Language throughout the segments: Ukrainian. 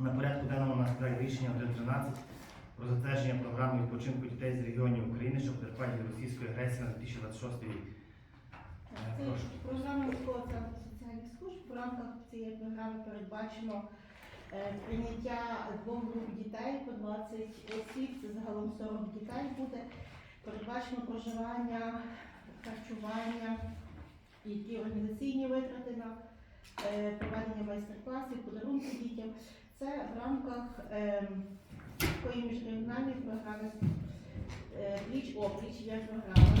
На порядку денному у нас проект рішення 1.13 про затвердження програми відпочинку дітей з регіонів України, що потерпають від російської агресії на 2026 рік. Е, Це Прошу. програма міського центру соціальних служб. В рамках цієї програми передбачено е, прийняття двох груп дітей по 20 осіб, це загалом 40 дітей буде. Передбачено проживання, харчування, які організаційні витрати на е, проведення майстер-класів, подарунки дітям. Це в рамках е, такої міжрегіональної програми е, пліч опліч є програма,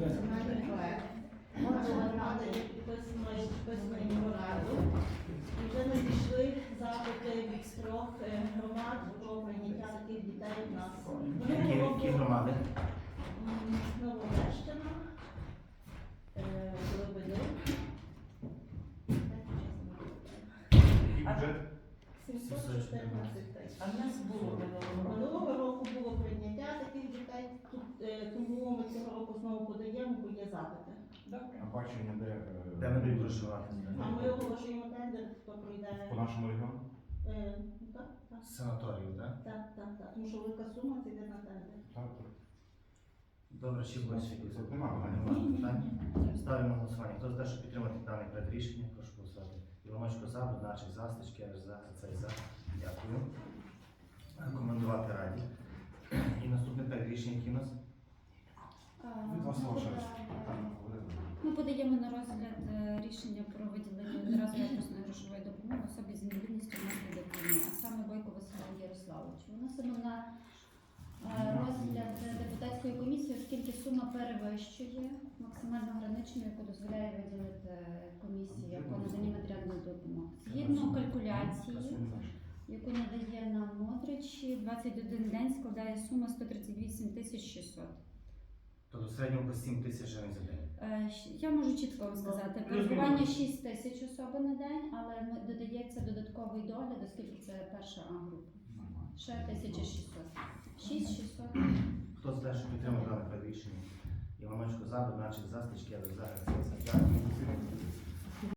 національний проект. Громада є підписаною підписаною. І вже надійшли запити від трьох е, громад про прийняття таких дітей в нас. Які, які громади? м, Нововещина, е, Лебедин. Який бюджет? 714 тисяч. А в нас було минулого Минулого року було прийняття таких дітей, тут, е, тому ми цього року знову подаємо, бо є запити. Добре. А бачення де? е, Де вони будуть проживати? А ми оголошуємо тендер, хто пройде. По нашому регіону? Е, ну, Так, так. Санаторію, так? Так, так, так. Тому що велика сума це йде на тендер. Так, так. Добре, Тут нема. Немає питань? Ставимо на голосування. Хто за те, щоб підтримати даний проект рішення, прошу за, Богданчик за, Стечкевич за, цей за. Дякую. Рекомендувати раді. І наступний проект рішення, який у нас? Так, Олена. Ми подаємо на розгляд е, рішення про виділення одноразової якісної грошової допомоги особі з інвалідністю внаслідок війни, а саме Бойко Василю Ярославовичу. Виносимо на е, розгляд депутатської комісії, оскільки сума перевищує максимальну граничну, яку комісія по наданні матеріальної допомоги. Згідно калькуляції, яку надає нам Модрич, 21 день складає сума 138 тисяч 600. Тобто в середньому по 7 тисяч гривень за день. Е, щ- Я можу чітко вам сказати. Перебування 6 тисяч особи на день, але ми- додається додатковий догляд, оскільки це перша А група. Нормально. Ще 1600. 6600. Хто за те, щоб підтримати дане проект рішення? Іваночко за, Богданчик за, Стечкевич за, цей за. Дякую.